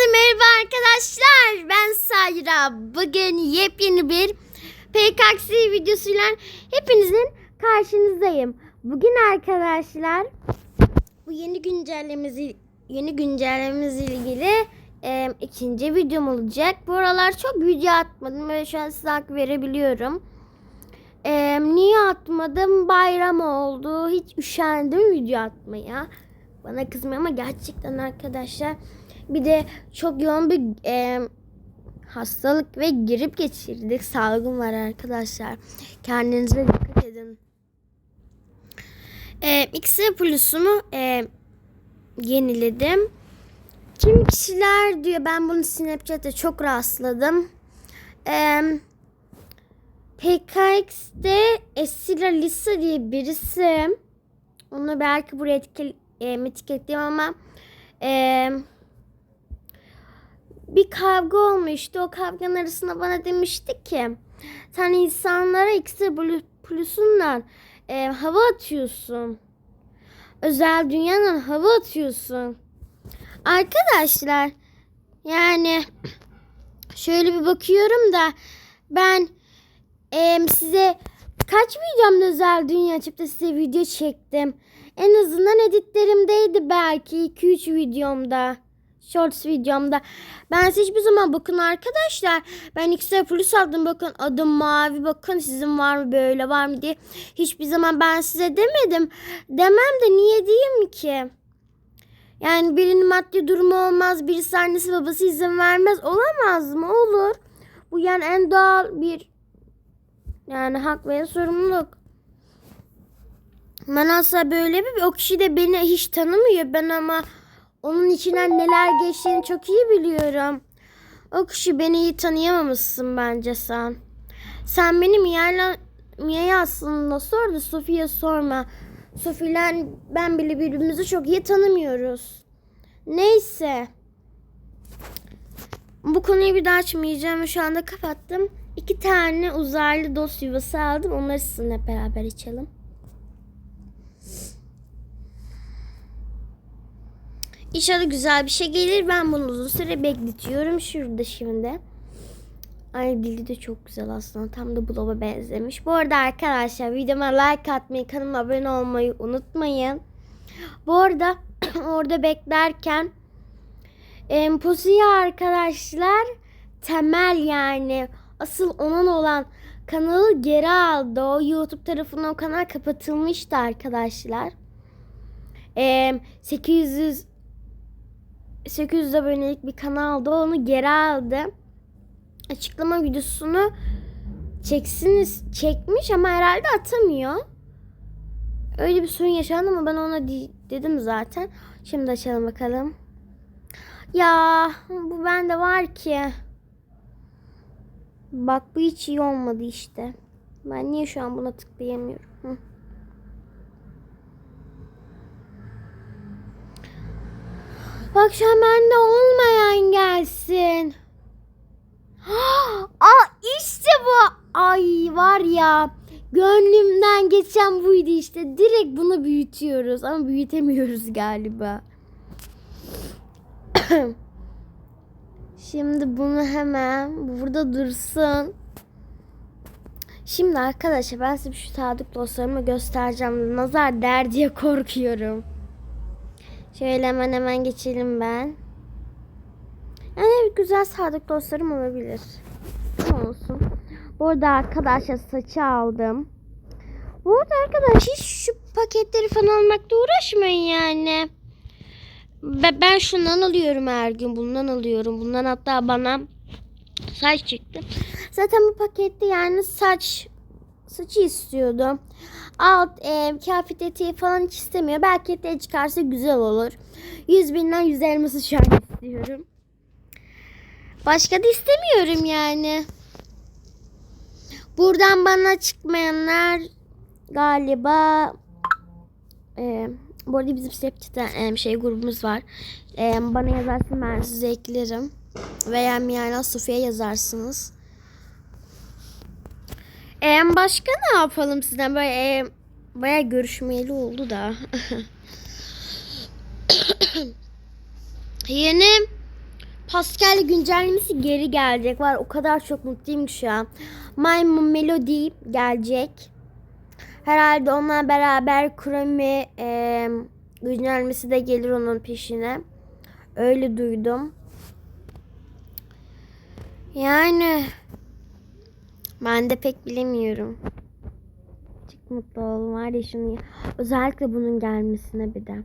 Herkese merhaba arkadaşlar. Ben Sayra. Bugün yepyeni bir PKX videosuyla hepinizin karşınızdayım. Bugün arkadaşlar bu yeni güncellememiz yeni güncellememizle ilgili e, ikinci videom olacak. Bu aralar çok video atmadım ve şu an size hak verebiliyorum. E, niye atmadım? Bayram oldu. Hiç üşendim video atmaya. Bana kızmıyor ama gerçekten arkadaşlar bir de çok yoğun bir e, hastalık ve grip geçirdik. Salgın var arkadaşlar. Kendinize dikkat edin. E, X Plus'umu e, yeniledim. Kim kişiler diyor ben bunu Snapchat'te çok rastladım. E, PKX'de Esila Lisa diye birisi onu belki buraya etike, e, etiketleyeyim ama e, bir kavga olmuştu. O kavganın arasında bana demişti ki sen insanlara X Plus'undan e, hava atıyorsun. Özel dünyanın hava atıyorsun. Arkadaşlar yani şöyle bir bakıyorum da ben e, size kaç videomda özel dünya açıp size video çektim. En azından editlerimdeydi belki 2-3 videomda. Shorts videomda. Ben size hiçbir zaman bakın arkadaşlar. Ben X'e plus aldım bakın adım mavi bakın sizin var mı böyle var mı diye. Hiçbir zaman ben size demedim. Demem de niye diyeyim ki? Yani birinin maddi durumu olmaz. Birisi annesi babası izin vermez. Olamaz mı? Olur. Bu yani en doğal bir yani hak ve sorumluluk. Ben asla böyle bir o kişi de beni hiç tanımıyor. Ben ama onun içinden neler geçtiğini çok iyi biliyorum. O kişi beni iyi tanıyamamışsın bence sen. Sen beni Mia'yla Mia'ya aslında sor da Sofi'ye sorma. Sofi'yle ben bile birbirimizi çok iyi tanımıyoruz. Neyse. Bu konuyu bir daha açmayacağım. Şu anda kapattım. İki tane uzaylı dost yuvası aldım. Onları sizinle beraber içelim. İnşallah güzel bir şey gelir. Ben bunu uzun süre bekletiyorum. Şurada şimdi. Ay dili de çok güzel aslında. Tam da Blob'a benzemiş. Bu arada arkadaşlar videoma like atmayı, kanalıma abone olmayı unutmayın. Bu arada orada beklerken Emposi'ye arkadaşlar temel yani asıl onun olan kanalı geri aldı. O YouTube tarafından o kanal kapatılmıştı arkadaşlar. Ee, 800 800 abonelik bir kanalda onu geri aldı. Açıklama videosunu çeksiniz çekmiş ama herhalde atamıyor. Öyle bir sorun yaşandı ama ben ona dedim zaten. Şimdi açalım bakalım. Ya bu bende var ki. Bak bu hiç iyi olmadı işte. Ben niye şu an buna tıklayamıyorum? Bak bende olmayan gelsin. Aa işte bu. Ay var ya. Gönlümden geçen buydu işte. Direkt bunu büyütüyoruz ama büyütemiyoruz galiba. Şimdi bunu hemen burada dursun. Şimdi arkadaşlar ben size şu sadık dostlarımı göstereceğim. Nazar der diye korkuyorum. Şöyle hemen hemen geçelim ben. Yani güzel sadık dostlarım olabilir. Ne olsun. Burada arkadaşlar saçı aldım. Burada arkadaş hiç şu paketleri falan almakta uğraşmayın yani. Ben şundan alıyorum her gün. Bundan alıyorum. Bundan hatta bana saç çıktı. Zaten bu pakette yani saç saçı istiyordum. Alt e, kıyafet eteği falan hiç istemiyor. Belki eteği çıkarsa güzel olur. 100 binden 150 şu an istiyorum. Başka da istemiyorum yani. Buradan bana çıkmayanlar galiba e, bu arada bizim Snapchat'te e, şey grubumuz var. E, bana yazarsın ben size eklerim. Veya Miyana Sofya yazarsınız. E, başka ne yapalım sizden böyle e, baya görüşmeyeli oldu da. Yeni Pascal güncellemesi geri gelecek var. O kadar çok mutluyum ki şu an. My Melody gelecek. Herhalde onunla beraber Chrome e, güncellemesi de gelir onun peşine. Öyle duydum. Yani ben de pek bilemiyorum. Çok mutlu oldum var ya şunu. Özellikle bunun gelmesine bir de.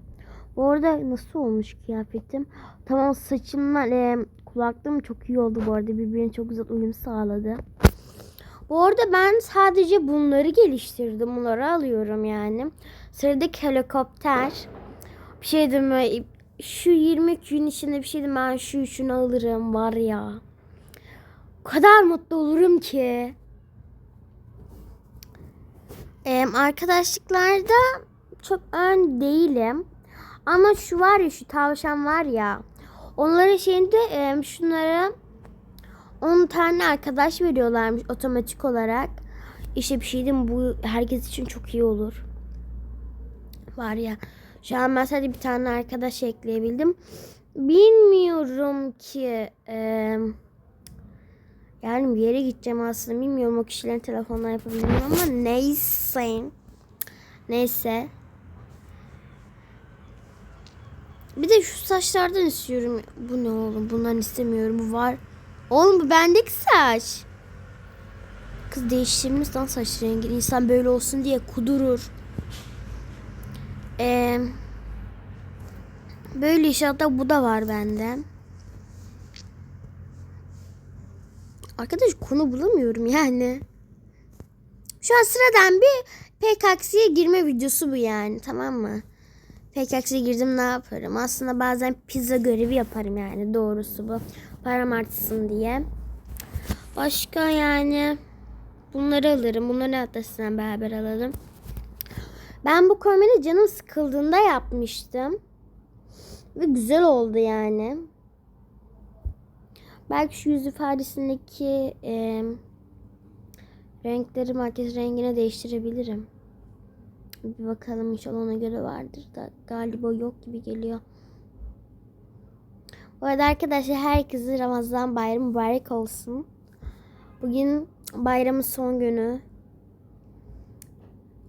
Bu arada nasıl olmuş kıyafetim? Tamam saçımla e, kulaklığım çok iyi oldu bu arada. Birbirine çok güzel uyum sağladı. Bu arada ben sadece bunları geliştirdim. Bunları alıyorum yani. Sıradaki helikopter. Bir şey deme. Şu 23 gün içinde bir şey deme. Ben şu üçünü alırım var ya. O kadar mutlu olurum ki. Ee, arkadaşlıklarda çok ön değilim. Ama şu var ya şu tavşan var ya. Onların şeyinde e, şunlara 10 tane arkadaş veriyorlarmış otomatik olarak. İşte bir şey mi? bu herkes için çok iyi olur. Var ya şu an ben sadece bir tane arkadaş ekleyebildim. Bilmiyorum ki e, yani bir yere gideceğim aslında bilmiyorum o kişilerin telefonla yapabilirim ama neyse. Neyse. Bir de şu saçlardan istiyorum. Bu ne oğlum? Bundan istemiyorum. Bu var. Oğlum bu bendeki saç. Kız değiştirmiş lan saç rengini. İnsan böyle olsun diye kudurur. Ee, böyle inşallah bu da var bende. Arkadaş konu bulamıyorum yani. Şu an sıradan bir PKX'ye girme videosu bu yani tamam mı? PKX'ye girdim ne yaparım? Aslında bazen pizza görevi yaparım yani doğrusu bu. Param artsın diye. Başka yani bunları alırım. Bunları hatta sizden beraber alalım. Ben bu komedi canım sıkıldığında yapmıştım. Ve güzel oldu yani. Belki şu yüz ifadesindeki e, renkleri makyaj rengine değiştirebilirim. Bir bakalım inşallah ona göre vardır da galiba yok gibi geliyor. Bu arada arkadaşlar herkese Ramazan bayramı mübarek olsun. Bugün bayramın son günü.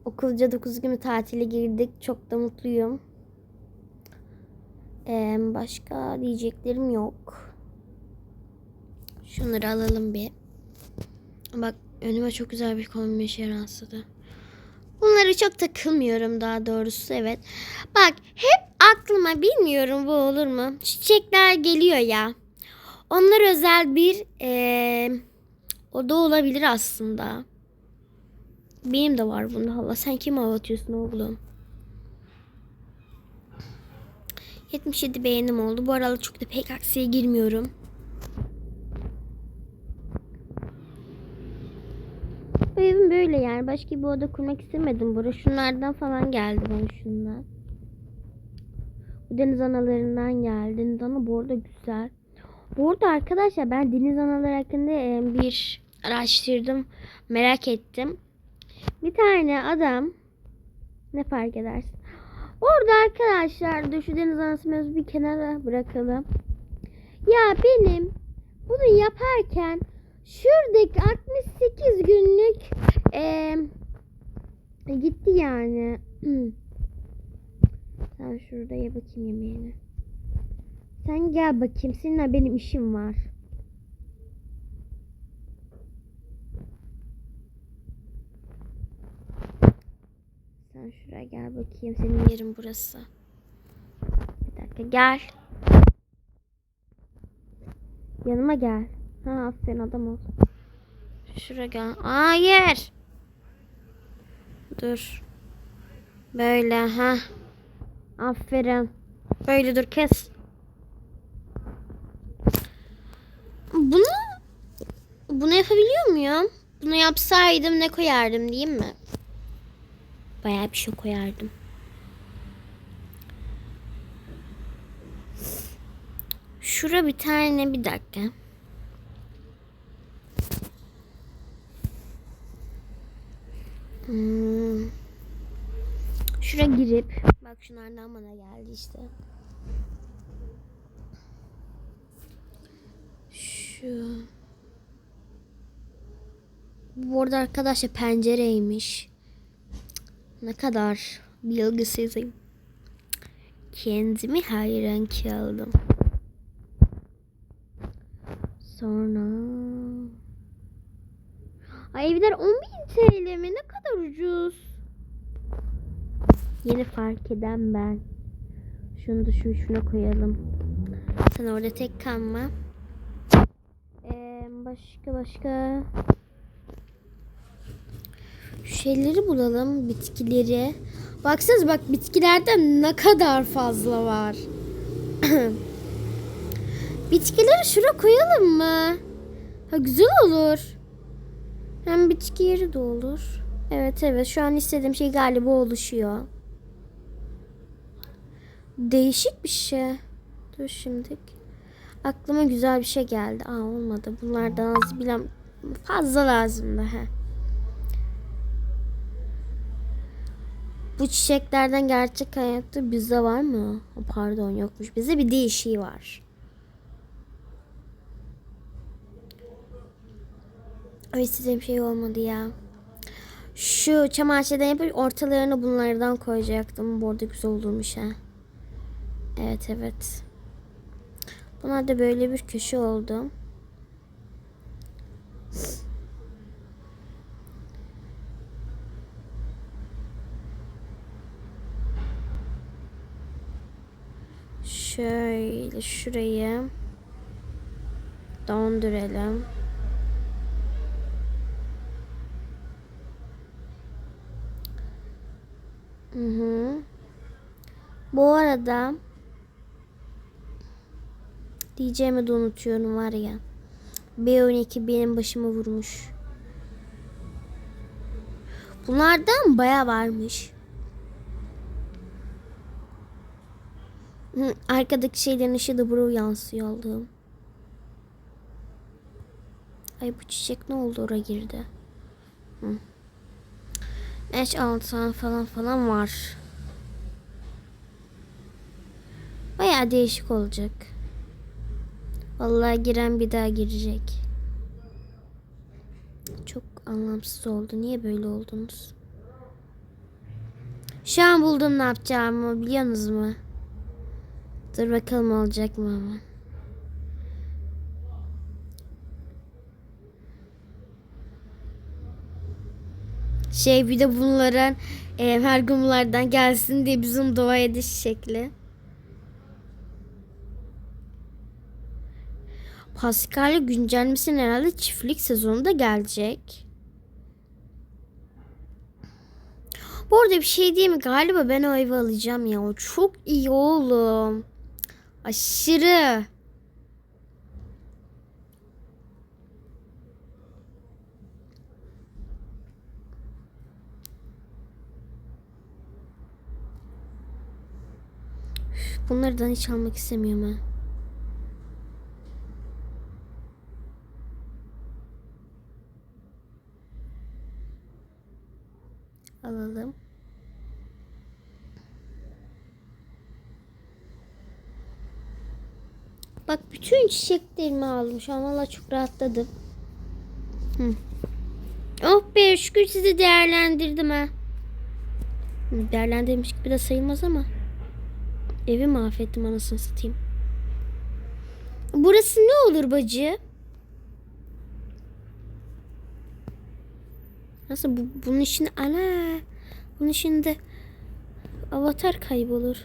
Okulca 9 günü tatile girdik. Çok da mutluyum. Ee, başka diyeceklerim yok. Şunları alalım bir. Bak önüme çok güzel bir kombin şey rastladı. Bunları çok takılmıyorum daha doğrusu evet. Bak hep aklıma bilmiyorum bu olur mu? Çiçekler geliyor ya. Onlar özel bir ee, o da olabilir aslında. Benim de var bunda Allah. Sen kim avatıyorsun oğlum? 77 beğenim oldu. Bu aralar çok da pek aksiye girmiyorum. Evim böyle yani. Başka bir oda kurmak istemedim. Burası şunlardan falan geldi bana şunlar. Bu deniz analarından geldi. Deniz ana bu arada güzel. Bu arada arkadaşlar ben deniz anaları hakkında e, bir araştırdım. Merak ettim. Bir tane adam ne fark edersin? Orada arkadaşlar da şu deniz anası mevzu bir kenara bırakalım. Ya benim bunu yaparken şuradaki 68 günlük e, gitti yani. Sen şurada ye bakayım yemeğini. Sen gel bakayım. Seninle benim işim var. Sen şuraya gel bakayım. Senin yerin burası. Bir dakika gel. Yanıma gel. Ha aferin adam ol. Şuraya gel. Hayır. Dur. Böyle ha. Aferin. Böyle dur kes. Bunu bunu yapabiliyor muyum? Bunu yapsaydım ne koyardım değil mi? Bayağı bir şey koyardım. Şura bir tane bir dakika. Hmm. Şura girip bak şunlardan bana geldi işte. Şu. Bu arada arkadaşlar pencereymiş. Ne kadar bilgisizim. Kendimi hayran kaldım. Sonra... Ay evler 10.000 TL mi? Ne kadar ucuz. Yeni fark eden ben. Şunu da şu şuna koyalım. Sen orada tek kalma. Ee, başka başka şu şeyleri bulalım bitkileri. Baksanız bak bitkilerde ne kadar fazla var. Bitkileri şuraya koyalım mı? Ha güzel olur. Hem bitki yeri de olur. Evet evet şu an istediğim şey galiba oluşuyor. Değişik bir şey. Dur şimdi. Aklıma güzel bir şey geldi. Aa olmadı. Bunlardan az bilen fazla lazımdı. He. Bu çiçeklerden gerçek hayatta bizde var mı? Pardon yokmuş. Bizde bir değişiği var. Ay istediğim şey olmadı ya. Şu çam ağaçlarından yapıp ortalarına bunlardan koyacaktım. Bu arada güzel olurmuş ha. Evet evet. Buna da böyle bir köşe oldu. Şöyle şurayı donduralım. Hı hı. Bu arada diyeceğimi de unutuyorum var ya. B12 benim başıma vurmuş. Bunlardan baya varmış. Arkadaki şeylerin ışığı da buraya yansıyor Allah'ım. Ay bu çiçek ne oldu oraya girdi. Hı. Eş altı falan falan var. Baya değişik olacak. Vallahi giren bir daha girecek. Çok anlamsız oldu. Niye böyle oldunuz? Şu an buldum ne yapacağımı biliyorsunuz mu? Dur bakalım olacak mı ama. Şey bir de bunların e, her gün gelsin diye bizim dua ediş şekli. Paskalya güncellemesinin herhalde çiftlik sezonunda gelecek. Bu arada bir şey diyeyim mi? Galiba ben o evi alacağım ya. O çok iyi oğlum. Aşırı. Bunlardan hiç almak istemiyorum ha. Alalım. Bak bütün çiçeklerimi aldım. Şu valla çok rahatladım. Hı. Oh be şükür sizi değerlendirdim ha. Değerlendirmiş gibi de sayılmaz ama. Evi mahvettim anasını satayım. Burası ne olur bacı? Nasıl bu, bunun için ana bunun içinde avatar kaybolur.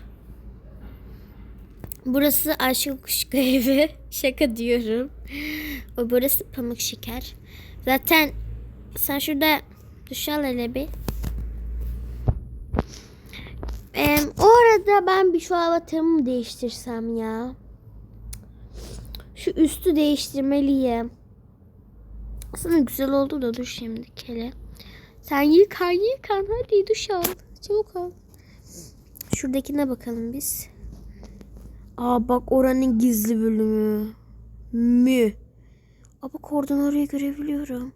Burası aşık kuşku evi. Şaka diyorum. O burası pamuk şeker. Zaten sen şurada duş al hele bir. Ee, o arada ben bir şu avatarımı değiştirsem ya. Şu üstü değiştirmeliyim. Aslında güzel oldu da dur şimdi kele. Sen yıkan yıkan hadi duş al. Çabuk al. Şuradakine bakalım biz. Aa bak oranın gizli bölümü. Mü. Aa bak oradan oraya görebiliyorum.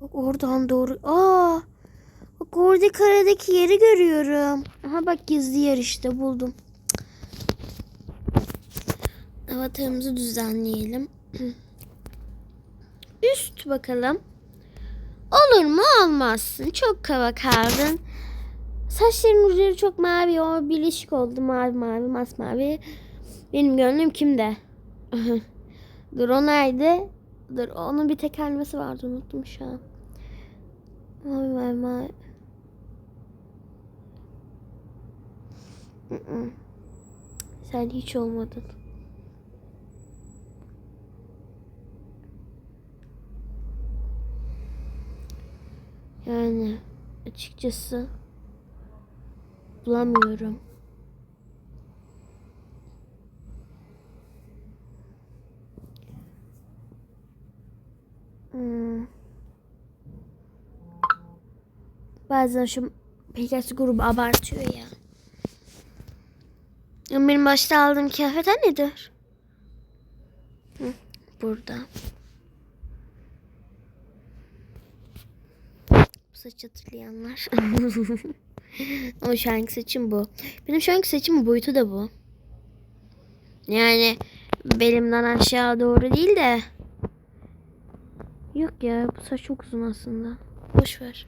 Bak oradan doğru. Aa. Orada karadaki yeri görüyorum. Aha bak gizli yer işte buldum. avatarımızı düzenleyelim. Üst bakalım. Olur mu olmazsın. Çok kaba kaldın. Saçların uçları çok mavi. O birleşik oldu. Mavi mavi masmavi. Benim gönlüm kimde? Dur o nerede? Dur onun bir tekerlemesi vardı unuttum şu an. Mavi mavi mavi. Sen hiç olmadın. Yani açıkçası bulamıyorum. Hmm. Bazen şu Pegasus grubu abartıyor ya. Benim başta aldığım kıyafetler nedir? Hı, burada. Bu saç hatırlayanlar. Ama şu anki saçım bu. Benim şu anki saçımın boyutu da bu. Yani belimden aşağı doğru değil de. Yok ya bu saç çok uzun aslında. Boş ver.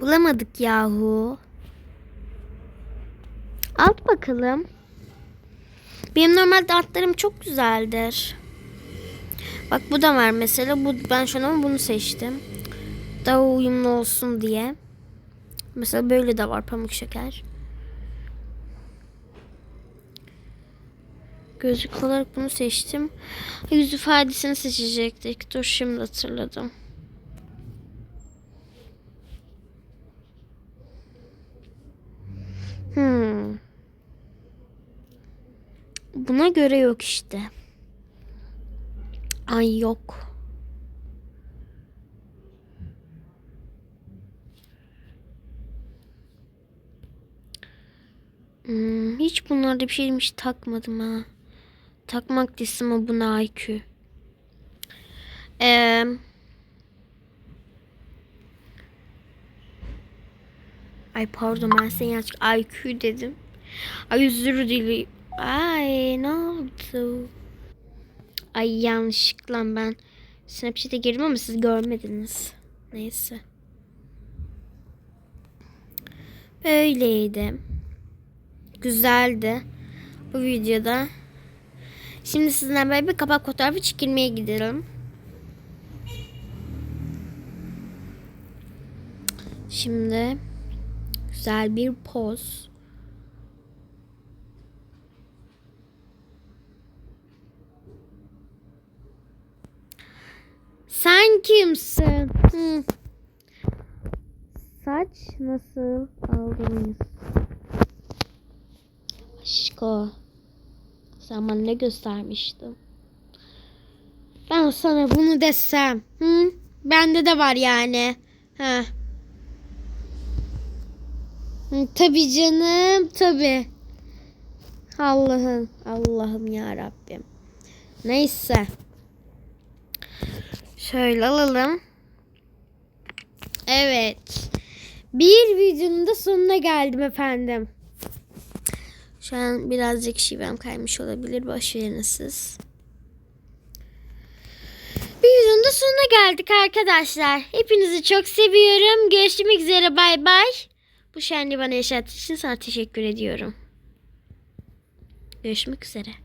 Bulamadık yahu. Alt bakalım. Benim normalde altlarım çok güzeldir. Bak bu da var mesela. Bu ben şu an bunu seçtim. Daha uyumlu olsun diye. Mesela böyle de var pamuk şeker. Gözlük olarak bunu seçtim. Yüz ifadesini seçecektik. Dur şimdi hatırladım. Hmm. Buna göre yok işte. Ay yok. Hmm, hiç bunlarda bir şeyim hiç takmadım ha. Takmak desim ama buna IQ. Eee... Ay pardon ben seni yanlış IQ dedim. Ay özür dilerim. Ay ne oldu? Ay yanlışlıkla ben Snapchat'e girdim ama siz görmediniz. Neyse. Böyleydi. Güzeldi. Bu videoda. Şimdi sizinle böyle bir kapak fotoğrafı çekilmeye gidelim. Şimdi güzel bir poz. Sen kimsin? Hı. Saç nasıl aldınız? Aşko. Sen bana ne göstermiştin? Ben sana bunu desem. Hı? Bende de var yani. Ha. Hı, Tabii canım, tabii. Allah'ım, Allah'ım ya Rabbim. Neyse. Şöyle alalım. Evet. Bir videonun da sonuna geldim efendim. Şu an birazcık şivem kaymış olabilir. Boş verin siz. Bir videonun da sonuna geldik arkadaşlar. Hepinizi çok seviyorum. Görüşmek üzere. Bay bay. Bu şenliği bana yaşattığı için sana teşekkür ediyorum. Görüşmek üzere.